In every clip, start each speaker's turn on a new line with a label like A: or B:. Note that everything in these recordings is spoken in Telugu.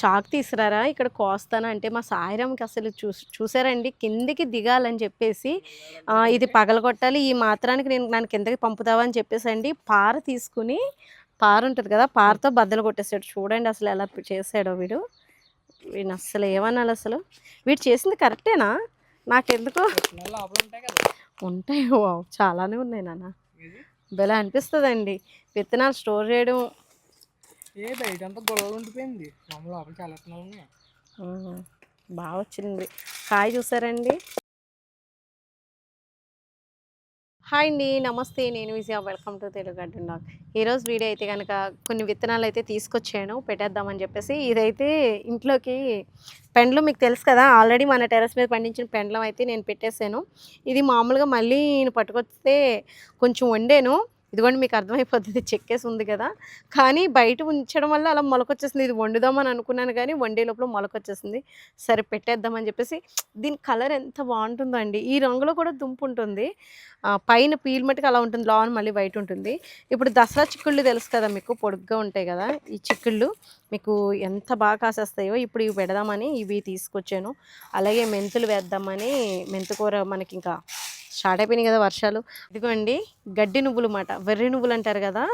A: చాక్ తీసుకురారా? ఇక్కడ కోస్తాను. అంటే మా సాయిరామ్కి అసలు చూ చూసారండి? కిందికి దిగాలని చెప్పేసి ఇది పగలగొట్టాలి. ఈ మాత్రానికి నేను నన్ను కిందకి పంపుతావా అని చెప్పేసి అండి పార తీసుకుని పార ఉంటుంది కదా పారతో బద్దలు కొట్టేసాడు. చూడండి అసలు ఎలా చేసాడో వీడు. వీడిని అసలు ఏమనాలి అసలు? వీడు చేసింది కరెక్టేనా? నాకెందుకో?
B: ఉంటాయి. కదా
A: ఉంటాయి వావ్, చాలానే ఉన్నాయి నాన్న. భలే అనిపిస్తుందండి. విత్తనాలు స్టోర్ చేయడం
B: ఏ బయట అంతా గొడవలు ఉండిపోయింది. మామూలు లోపల చాలా ఉన్నాయి
A: బాగా వచ్చింది. కాయ చూసారండి? హాయ్ అండి నమస్తే. నేను Vijaya. Welcome to Telugu garden dog. ఈరోజు వీడియో అయితే కనుక కొన్ని విత్తనాలు అయితే తీసుకొచ్చాను. పెట్టేద్దామని చెప్పేసి ఇదైతే ఇంట్లోకి పెండ్లు మీకు తెలుసు కదా. ఆల్రెడీ మన టెర్రస్ మీద పండించిన పెండ్లం అయితే నేను పెట్టేశాను. ఇది మామూలుగా మళ్ళీ నేను పట్టుకొస్తే కొంచెం వండాను. ఇదిగోండి మీకు అర్థమైపోతుంది. చెక్కేసి ఉంది కదా. కానీ బయట ఉంచడం వల్ల అలా మొలకొచ్చేసింది. ఇది వండుదామని అనుకున్నాను కానీ వండే లోపల మొలకొచ్చేసింది. సరే పెట్టేద్దామని చెప్పేసి దీని కలర్ ఎంత బాగుంటుందో అండి ఈ రంగులో కూడా దుంపు ఉంటుంది. పైన పీల్ మట్టుకు అలా ఉంటుంది. లోన మళ్ళీ వైట్ ఉంటుంది. ఇప్పుడు దసరా చిక్కుళ్ళు తెలుసు కదా మీకు పొడుగ్గా ఉంటాయి కదా. ఈ చిక్కుళ్ళు మీకు ఎంత బాగా కాసేస్తాయో ఇప్పుడు ఇవి పెడదామని ఇవి తీసుకొచ్చాను. అలాగే మెంతులు వేద్దామని మెంతుకూర మనకి ఇంకా స్టార్ట్ అయిపోయినాయి కదా వర్షాలు. ఇదిగోండి గడ్డి నువ్వులు మాట వెర్రి నువ్వులు అంటారు కదా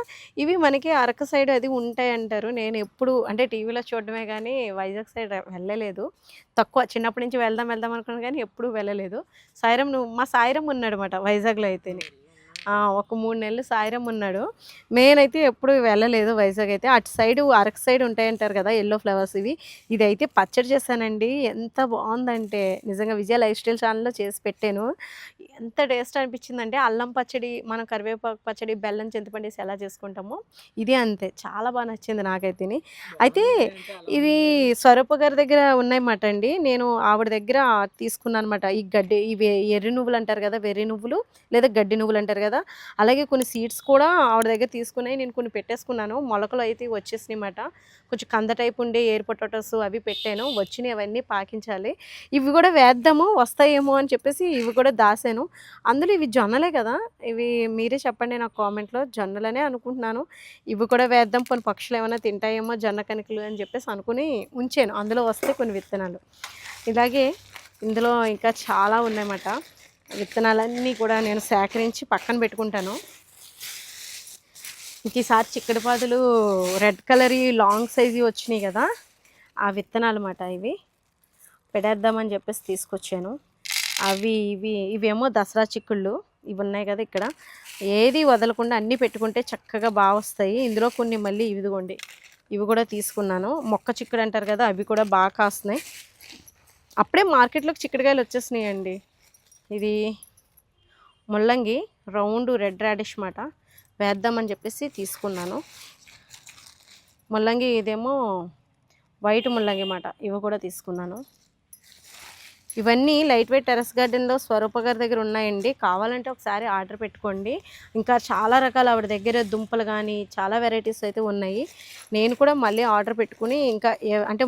A: ఇవి మనకి అరక సైడ్ అది ఉంటాయి అంటారు. నేను ఎప్పుడు అంటే టీవీలో చూడడమే కానీ వైజాగ్ సైడ్ వెళ్ళలేదు. తక్కువ చిన్నప్పటి నుంచి వెళ్దాం వెళ్దాం అనుకున్నాను కానీ ఎప్పుడూ వెళ్ళలేదు. సాయిరం నువ్వు మా సాయిరం ఉన్నాడు అనమాట వైజాగ్లో అయితేనే. ఒక మూడు నెలలు సాయిరం ఉన్నాడు. నేనైతే ఎప్పుడు వెళ్ళలేదు వైజాగ్ అయితే. అటు సైడ్ అరకు సైడ్ ఉంటాయంటారు కదా ఎల్లో ఫ్లవర్స్ ఇవి. ఇదైతే పచ్చడి చేశానండి. ఎంత బాగుందంటే. నిజంగా విజయ లైఫ్ స్టైల్ ఛానల్లో చేసి పెట్టాను. ఎంత టేస్ట్ అనిపించిందంటే అల్లం పచ్చడి మనం కరివేపాకు పచ్చడి బెల్లం చింతపండు వేసి ఎలా చేసుకుంటామో ఇది అంతే. చాలా బాగా నచ్చింది నాకైతే అయితే ఇది స్వరూప గారి దగ్గర ఉన్నాయన్నమాట అండి. నేను ఆవిడ దగ్గర తీసుకున్నాను అనమాట ఈ గడ్డి ఇవి ఎర్రి నువ్వులు అంటారు కదా వెర్రి నువ్వులు లేదా గడ్డి నువ్వులు అంటారు కదా అలాగే కొన్ని సీడ్స్ కూడా ఆవిడ దగ్గర తీసుకున్నాయి నేను కొన్ని పెట్టేసుకున్నాను. మొలకలు అయితే వచ్చేసినాయి కొంచెం కంద టైప్ ఉండే ఎయిర్ పొటాటోస్ అవి పెట్టాను. వచ్చినాయి అవన్నీ పాకించాలి. ఇవి కూడా వేద్దాము వస్తాయేమో అని చెప్పేసి ఇవి కూడా దాసాను. అందులో ఇవి జొన్నలే కదా? ఇవి మీరే చెప్పండి నాకు కామెంట్లో. జొన్నలనే అనుకుంటున్నాను. ఇవి కూడా వేద్దాం. కొన్ని పక్షులు ఏమైనా తింటాయేమో జొన్న కణికలు అని చెప్పేసి అనుకుని ఉంచాను. అందులో వస్తే కొన్ని విత్తనాలు. ఇలాగే ఇందులో ఇంకా చాలా ఉన్నాయన్నమాట విత్తనాలన్నీ కూడా నేను సేకరించి పక్కన పెట్టుకుంటాను. ఇంక ఈసారి చిక్కడిపాదులు రెడ్ కలర్ లాంగ్ సైజు వచ్చినాయి కదా ఆ విత్తనాలు అన్నమాట ఇవి. పెడేద్దామని చెప్పేసి తీసుకొచ్చాను. అవి ఇవి ఇవేమో దసరా చిక్కుళ్ళు ఇవి ఉన్నాయి కదా ఇక్కడ. ఏది వదలకుండా అన్నీ పెట్టుకుంటే చక్కగా బాగా వస్తాయి. ఇందులో కొన్ని మళ్ళీ ఇదిగోండి ఇవి కూడా తీసుకున్నాను. మొక్క చిక్కుడు అంటారు కదా అవి కూడా బాగా కాస్తున్నాయి. అప్పుడే మార్కెట్లోకి చిక్కుడుకాయలు వచ్చేసినాయండి. అండి ఇది ముల్లంగి రౌండ్ రెడ్ రాడిష్ మాట. వేద్దామని చెప్పేసి తీసుకున్నాను. ముల్లంగి ఇదేమో వైట్ ముల్లంగి మాట. ఇవి కూడా తీసుకున్నాను. ఇవన్నీ లైట్ వెయిట్ టెరస్ గార్డెన్లో స్వరూప గారి దగ్గర ఉన్నాయండి. కావాలంటే ఒకసారి ఆర్డర్ పెట్టుకోండి. ఇంకా చాలా రకాల ఆవిడ దగ్గర దుంపలు కానీ చాలా వెరైటీస్ అయితే ఉన్నాయి. నేను కూడా మళ్ళీ ఆర్డర్ పెట్టుకుని ఇంకా ఏ- అంటే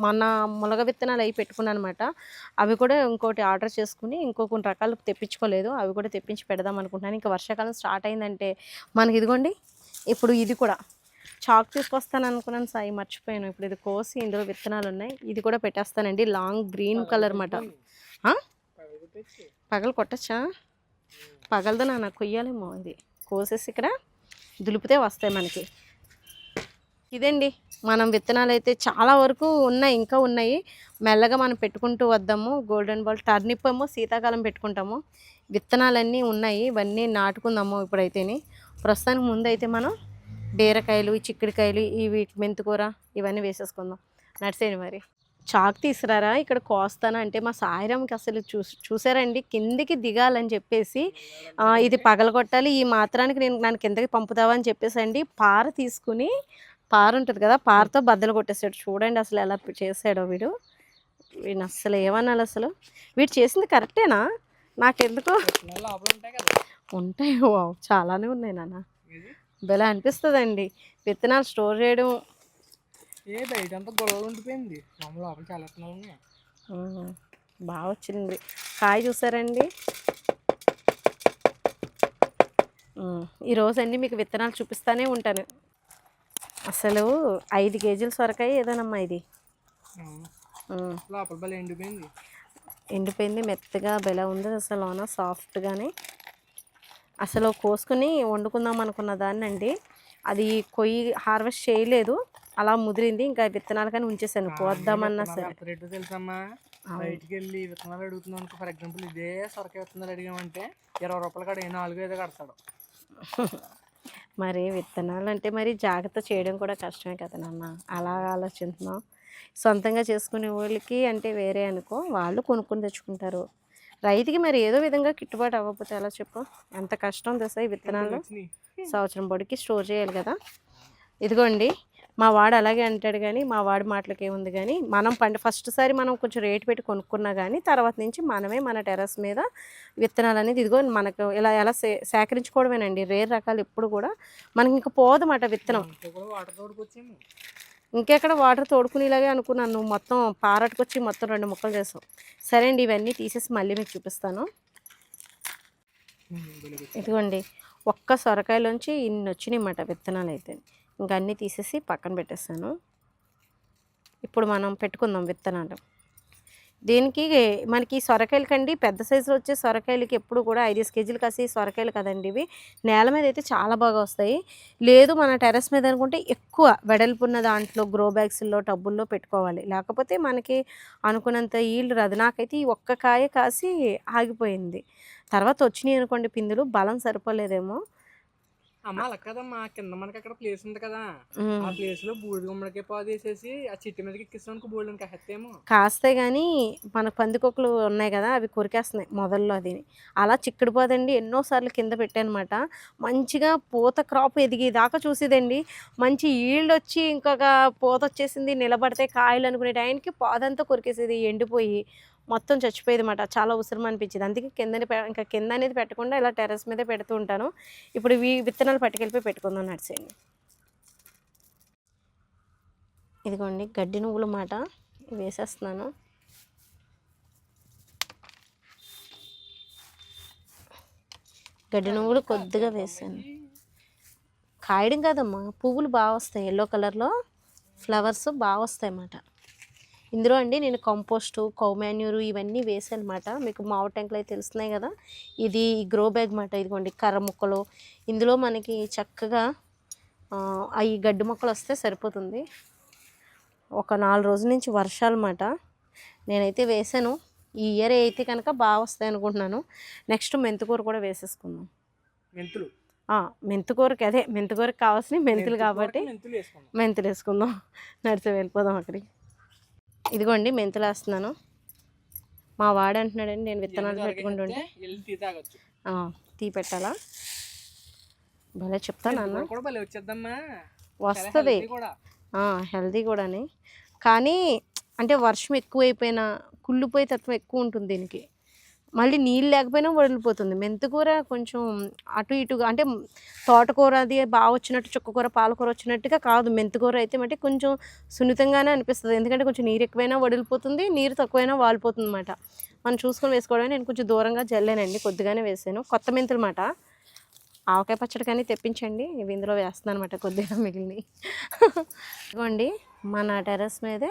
A: మన ములగ విత్తనాలు అవి పెట్టుకున్నాను అనమాట అవి కూడా ఇంకోటి ఆర్డర్ చేసుకుని ఇంకో కొన్ని రకాలు తెప్పించుకోలేదు. అవి కూడా తెప్పించి పెడదాం అనుకుంటున్నాను. ఇంకా వర్షాకాలం స్టార్ట్ అయిందంటే మనకి ఇదిగోండి. ఇప్పుడు ఇది కూడా చాక్ తీసుకొస్తాను అనుకున్నాను. సాయి మర్చిపోయాను. ఇప్పుడు ఇది కోసి ఇందులో విత్తనాలు ఉన్నాయి. ఇది కూడా పెట్టేస్తానండి. లాంగ్ గ్రీన్ కలర్ మాట. పగలు కొట్టచ్చా? పగలదు నాన్న. కొయ్యాలేమో ఇది. కోసేసి ఇక్కడ దులిపితే వస్తాయి మనకి. ఇదండి. మనం విత్తనాలు అయితే చాలా వరకు ఉన్నాయి. ఇంకా ఉన్నాయి. మెల్లగా మనం పెట్టుకుంటూ వద్దాము. గోల్డెన్ బాల్ టర్నిప్ ఏమో శీతాకాలం పెట్టుకుంటాము. విత్తనాలన్నీ ఉన్నాయి. ఇవన్నీ నాటుకుందాము ఇప్పుడైతేని. ప్రస్తుతానికి ముందు అయితే మనం బీరకాయలు ఈ చిక్కుడుకాయలు ఇవి మెంతికూర ఇవన్నీ వేసేసుకుందాం. నడిచేయండి మరి. చాక్ తీసుకురారా? ఇక్కడ కోస్తాను అంటే మా సాయిరామ్కి అసలు చూ చూసారండి? కిందికి దిగాలని చెప్పేసి ఇది పగలగొట్టాలి ఈ మాత్రానికి నేను నన్ను కిందకి పంపుతావా అని చెప్పేసి అండి పార తీసుకుని పార ఉంటుంది కదా పారతో బద్దలు కొట్టేసాడు. చూడండి అసలు ఎలా చేసాడో వీడు. వీడిని అసలు ఏమనాలి అసలు? వీడు చేసింది కరెక్టేనా? నాకెందుకో?
B: ఉంటాయి కదా.
A: ఉంటాయి. వావ్, చాలానే ఉన్నాయి నాన్న. భలే అనిపిస్తుందండి. విత్తనాలు స్టోర్ చేయడం.
B: ఏ బయట అంతా ఉండిపోయింది. మామూలు లోపల చాలా
A: బాగా వచ్చింది. కాయ చూసారండి? ఉమ్, ఈ రోజు అన్నీ మీకు విత్తనాలు చూపిస్తానే ఉంటాను. అసలు ఐదు కేజీల సొరకాయ ఏదోనమ్మా ఇది.
B: లోపల బలి ఎండిపోయింది.
A: ఎండిపోయింది మెత్తగా బెల ఉంది అసలు లోన సాఫ్ట్గానే అసలు కోసుకుని వండుకుందాం అనుకున్న దాన్ని అండి అది కొయ్యి హార్వెస్ట్ చేయలేదు. అలా ముదిరింది. ఇంకా విత్తనాలు కానీ ఉంచేసాను. కోద్దామన్నా సరే.
B: రేటు తెలుసమ్మా? బయటికి వెళ్ళి విత్తనాలు అడుగుతున్నాం అనుకో ఫర్ ఎగ్జాంపుల్ ఇదే సొరకాయ విత్తనాలు అడిగామంటే ఇరవై రూపాయలు కాడ నాలుగు ఐదు కడతాడు.
A: మరి విత్తనాలు అంటే మరి జాగ్రత్త చేయడం కూడా కష్టమే కదా నాన్న. అలా ఆలోచిస్తున్నాం. సొంతంగా చేసుకునే వాళ్ళకి అంటే వేరే అనుకో. వాళ్ళు కొనుక్కొని తెచ్చుకుంటారు. రైతుకి మరి ఏదో విధంగా గిట్టుబాటు అవ్వకపోతే ఎలా చెప్పు? ఎంత కష్టం తెలుసా ఈ విత్తనాలు సంవత్సరం పొడికి స్టోర్ చేయాలి కదా. ఇదిగోండి మా వాడు అలాగే అంటాడు కానీ మా వాడి మాటలకి ఏముంది కానీ మనం పంట ఫస్ట్ సారి మనం కొంచెం రేటు పెట్టి కొనుక్కున్నా కానీ తర్వాత నుంచి మనమే మన టెర్రస్ మీద విత్తనాలు అనేది ఇదిగో మనకు ఇలా ఎలా సే సేకరించుకోవడమేనండి. రేర్ రకాలు ఎప్పుడు కూడా మనకి ఇంకా పోదన్నమాట విత్తనం.
B: వాటర్
A: ఇంకెక్కడ వాటర్ తోడుకునేలాగే అనుకున్నాను. నువ్వు మొత్తం పారట్టుకొచ్చి మొత్తం రెండు ముక్కలు చేసావు. సరే అండి ఇవన్నీ తీసేసి మళ్ళీ మీకు చూపిస్తాను. ఇదిగోండి ఒక్క సొరకాయలోంచి ఇన్ని వచ్చినాయి అన్నమాట విత్తనాలు అయితే. ఇంకా అన్నీ తీసేసి పక్కన పెట్టేస్తాను. ఇప్పుడు మనం పెట్టుకుందాం విత్తనాలు. దీనికి మనకి సొరకాయలు కండి పెద్ద సైజులో వచ్చే సొరకాయలకి ఎప్పుడు కూడా ఐదు కేజీలు కాసి సొరకాయలు కదండి ఇవి. నేల మీద అయితే చాలా బాగా వస్తాయి. లేదు మన టెర్రస్ మీద అనుకుంటే ఎక్కువ వెడల్పున్న దాంట్లో గ్రో బ్యాగ్స్లో టబ్బుల్లో పెట్టుకోవాలి. లేకపోతే మనకి అనుకున్నంత ఈళ్ళు రాదు. నాకైతే ఈ ఒక్క కాయ కాసి ఆగిపోయింది. తర్వాత వచ్చినాయి అనుకోండి పిందులు బలం సరిపోలేదేమో.
B: అమ్మ అలా కదమ్మా కింద మనకి అక్కడ ప్లేస్ ఉంది కదా. ఆ ప్లేస్లో బూడిద గుమ్మడికి పాదు వేసేసి ఆ చెట్టు మీదకి ఎక్కిస్తానికి బోల్డ్ ఇంకా హెత్తేమో.
A: కాస్తే కానీ మన పందికొక్కులు ఉన్నాయి కదా అవి కొరికేస్తున్నాయి మొదల్లో అది. అలా చిక్కుడుపోదండి ఎన్నోసార్లు కింద పెట్టానమాట. మంచిగా పూత క్రాప్ ఎదిగేదాకా చూసేదండి. మంచి ఈల్డ్ వచ్చి ఇంకొక పూత వచ్చేసింది నిలబడితే కాయలు అనుకునే టైంకి పాదంతా కొరికేసేది ఎండిపోయి మొత్తం చచ్చిపోయేది అనమాట చాలా అవసరం అనిపించింది. అందుకే కిందని ఇంకా కింద అనేది పెట్టకుండా ఇలా టెర్రస్ మీదే పెడుతూ ఉంటాను. ఇప్పుడు ఇవి విత్తనాలు పట్టుకెళ్ళిపోయి పెట్టుకుందాం నడిచేయండి ఇదిగోండి గడ్డి నువ్వులు మాట వేసేస్తున్నాను. గడ్డి నువ్వులు కొద్దిగా వేసాను కాయడం కాదమ్మా పువ్వులు బాగా వస్తాయి. ఎల్లో కలర్లో ఫ్లవర్స్ బాగా వస్తాయి అన్నమాట ఇందులో అండి నేను కంపోస్టు కౌ మాన్యూరు ఇవన్నీ వేసాను అనమాట మీకు మావ ట్యాంకులు అయితే తెలుస్తున్నాయి కదా. ఇది గ్రో బ్యాగ్ మాట ఇదిగోండి కర్ర ముక్కలు. ఇందులో మనకి చక్కగా అవి గడ్డి మొక్కలు వస్తే సరిపోతుంది. ఒక నాలుగు రోజుల నుంచి వర్షాలు మాట. నేనైతే వేసాను. ఈ ఇయర్ అయితే కనుక బాగా వస్తాయి అనుకుంటున్నాను. నెక్స్ట్ మెంతికూర కూడా వేసేసుకుందాం.
B: మెంతులు.
A: మెంతికూరకి అదే మెంతికూరకి కావాల్సిన మెంతులు కాబట్టి
B: మెంతులు వేసుకుందాం.
A: నడిచి వెళ్ళిపోదాం అక్కడికి. ఇదిగోండి మెంతులు వేస్తున్నాను. మా వాడు అంటున్నాడండి నేను విత్తనాలు పెట్టుకుంటుంటే.
B: టీ
A: తీ పెట్టాలా? భలే చెప్తాను అన్న
B: కూడా
A: వస్తుంది.
B: కూడా.
A: హెల్దీ కూడాని. కానీ అంటే వర్షం ఎక్కువైపోయినా కుళ్ళిపోయే తత్వం ఎక్కువ ఉంటుంది దీనికి. మళ్ళీ నీళ్ళు లేకపోయినా వదిలిపోతుంది. మెంతికూర కొంచెం అటు ఇటుగా అంటే తోటకూర అది బాగా వచ్చినట్టు చుక్కకూర పాలకూర వచ్చినట్టుగా కాదు. మెంతికూర అయితే మట్టి కొంచెం సున్నితంగానే అనిపిస్తుంది. ఎందుకంటే కొంచెం నీరు ఎక్కువైనా వదిలిపోతుంది నీరు తక్కువైనా వాలిపోతుంది అనమాట మనం చూసుకొని వేసుకోవడానికి నేను కొంచెం దూరంగా జల్లానండి కొద్దిగానే వేసాను. కొత్త మెంతులు మాట ఆవకాయ పచ్చడి కానీ తెప్పించండి. ఇవి ఇందులో వేస్తున్నాను అనమాట కొద్దిగా మిగిలినవి. ఇదిగోండి మన టెర్రస్ మీదే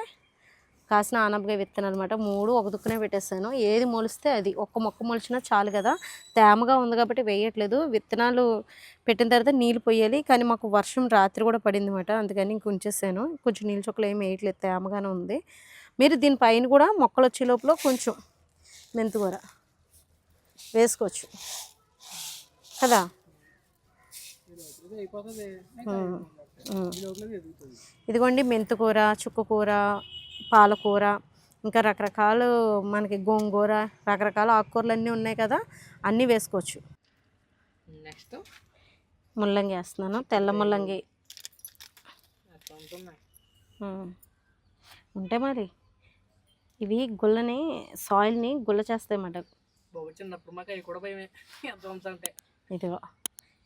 A: కాసిన ఆనపకాయ విత్తనాలు అనమాట మూడు ఒక దుక్కునే పెట్టేస్తాను ఏది మొలిస్తే అది. ఒక్క మొక్క మొలిచినా చాలు కదా. తేమగా ఉంది కాబట్టి వేయట్లేదు. విత్తనాలు పెట్టిన తర్వాత నీళ్ళు పోయాలి. కానీ మాకు వర్షం రాత్రి కూడా పడింది అనమాట అందుకని ఇంక ఉంచేసాను. కొంచెం నీళ్ళు చుక్కలు ఏమి వేయట్లేదు. తేమగానే ఉంది. మీరు దీనిపైన కూడా మొక్కలు వచ్చే లోపల కొంచెం మెంతుకూర వేసుకోవచ్చు. కదా? ఇదిగోండి మెంతుకూర చుక్కకూర పాలకూర ఇంకా రకరకాలు మనకి గోంగూర రకరకాల ఆకుకూరలు అన్నీ ఉన్నాయి కదా అన్నీ వేసుకోవచ్చు.
B: నెక్స్ట్.
A: ముల్లంగి వేస్తున్నాను తెల్ల ముల్లంగి. ఉంటే మరి ఇవి గుల్లని సాయిల్ని గుల్ల చేస్తాయి అన్నమాట
B: బాబు చిన్నప్పుడు మాకు అవి కూడా భయమే. ఎంత వంశ అంటే.
A: ఇదిగో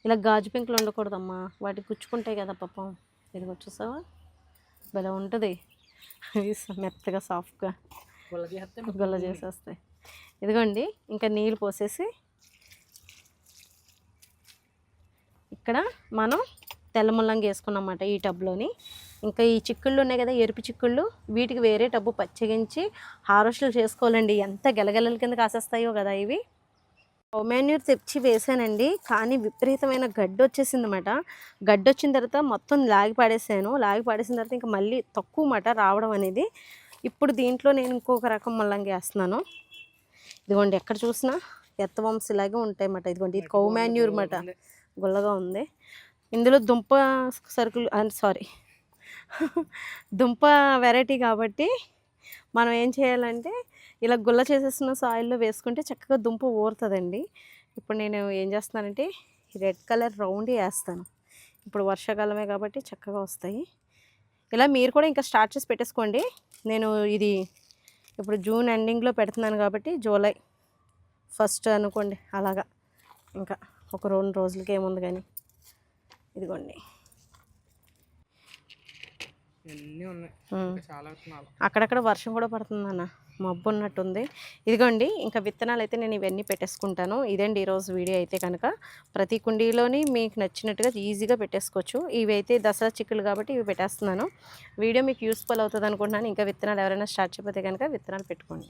A: ఇలా గాజు పెంకులు ఉండకూడదమ్మా. వాటి గుచ్చుకుంటాయి కదా పాపం. ఇదిగో చూసావా? భలే ఉంటుంది. అవి మెత్తగా సాఫ్ట్గా గుల్ల చేసేస్తాయి. ఇదిగోండి ఇంకా నీళ్ళు పోసేసి ఇక్కడ మనం తెల్ల ముల్లంగి వేసుకున్నమాట ఈ టబ్లోని. ఇంకా ఈ చిక్కుళ్ళు ఉన్నాయి కదా ఎరుపు చిక్కుళ్ళు వీటికి వేరే టబ్బు పచ్చగించి హార్వెస్ట్లు చేసుకోవాలండి. ఎంత గెలగెలల కింద కాసేస్తాయో కదా ఇవి. మాన్యూర్ తెచ్చి వేసానండి. కానీ విపరీతమైన గడ్డి వచ్చేసింది అన్నమాట గడ్డి వచ్చిన తర్వాత మొత్తం లాగి పాడేసాను. లాగి పాడేసిన తర్వాత ఇంకా మళ్ళీ తక్కువ మాట రావడం అనేది. ఇప్పుడు దీంట్లో నేను ఇంకొక రకం మల్లంగా వేస్తున్నాను. ఇదిగోండి ఎక్కడ చూసినా ఎత్తవంశ ఇలాగే ఉంటాయి అన్నమాట ఇదిగోండి ఇది కౌ మాన్యూర్ అన్నమాట గుల్లగా ఉంది. ఇందులో దుంప సరుకులు సారీ. దుంప వెరైటీ కాబట్టి మనం ఏం చేయాలంటే ఇలా గుల్ల చేసేసిన సాయిల్లో వేసుకుంటే చక్కగా దుంప ఊరుతుందండి. ఇప్పుడు నేను ఏం చేస్తున్నానంటే రెడ్ కలర్ రౌండ్ వేస్తాను. ఇప్పుడు వర్షాకాలమే కాబట్టి చక్కగా వస్తాయి. ఇలా మీరు కూడా ఇంకా స్టార్ట్ చేసి పెట్టేసుకోండి. నేను ఇది ఇప్పుడు జూన్ ఎండింగ్లో పెడుతున్నాను కాబట్టి జూలై ఫస్ట్ అనుకోండి అలాగా. ఇంకా ఒక రెండు రోజులకి ఏముంది కానీ ఇదిగోండి
B: ఇవన్నీ ఉన్నాయి
A: ఉమ్.
B: ఇంకా చాలా విత్తనాలు
A: అక్కడక్కడ వర్షం కూడా పడుతుందన్న మబ్బు ఉన్నట్టుంది. ఇదిగోండి ఇంకా విత్తనాలు అయితే నేను ఇవన్నీ పెట్టేసుకుంటాను. ఇదండి ఈరోజు వీడియో అయితే కనుక. ప్రతి కుండీలోని మీకు నచ్చినట్టుగా ఈజీగా పెట్టేసుకోవచ్చు. ఇవి అయితే దసరా చిక్కులు కాబట్టి ఇవి పెట్టేస్తున్నాను. వీడియో మీకు యూస్ఫుల్ అవుతుంది అనుకుంటున్నాను. ఇంకా విత్తనాలు ఎవరైనా స్టార్ట్ చేయకపోతే కనుక విత్తనాలు పెట్టుకోండి.